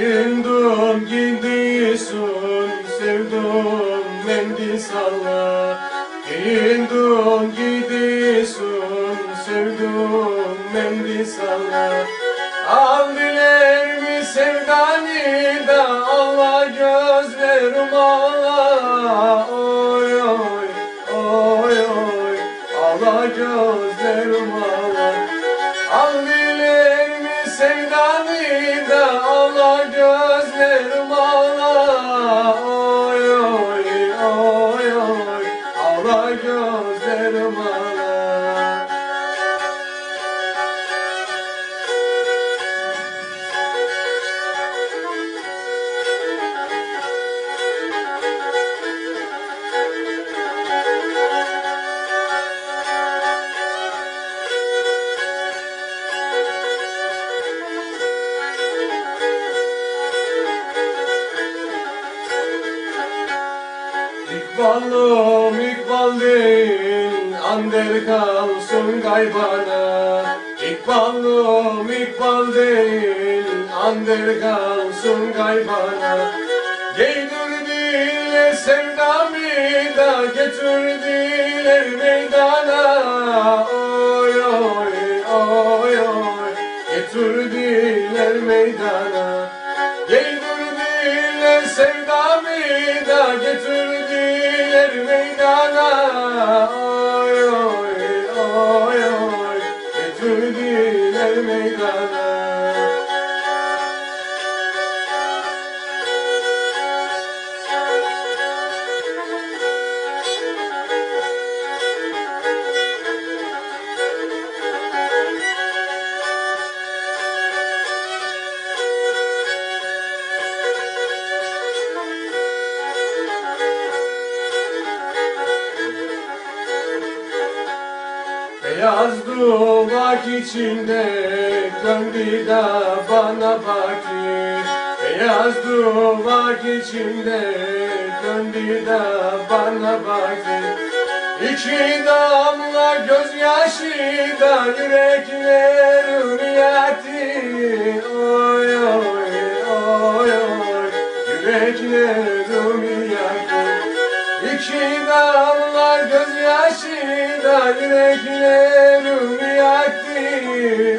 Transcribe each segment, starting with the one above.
Yindim gidiyorsun sevdim mendi sana Yindim gidiyorsun sevdim mendi sana Al diler mi sevdani da Allah gözlerim ağla İkbalım ikbal değil Ander kalsın gaybana. İkbalım ikbal değil Ander kalsın gaybana. Giydirdiler sevdamı da Getirdiler meydana. Oy oy oy oy Getirdiler meydana. Giydirdiler sevdamı da getirdiler getirdiler meydana Beyaz duvak içinde döndü da bana baktı Beyaz duvak içinde döndü da bana baktı İki damla gözyaşı da yüreklerimi yaktı Oy oy oy oy yüreklerimi yaktı İki damla gözyaşı da yüreklerimi yaktı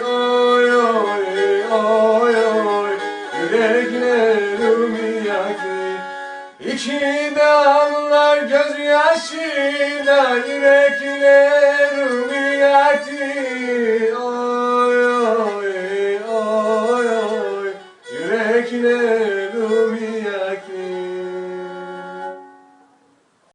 Oy oy oy oy. Yüreklerimi yaktı İki damla gözyaşı da yüreklerimi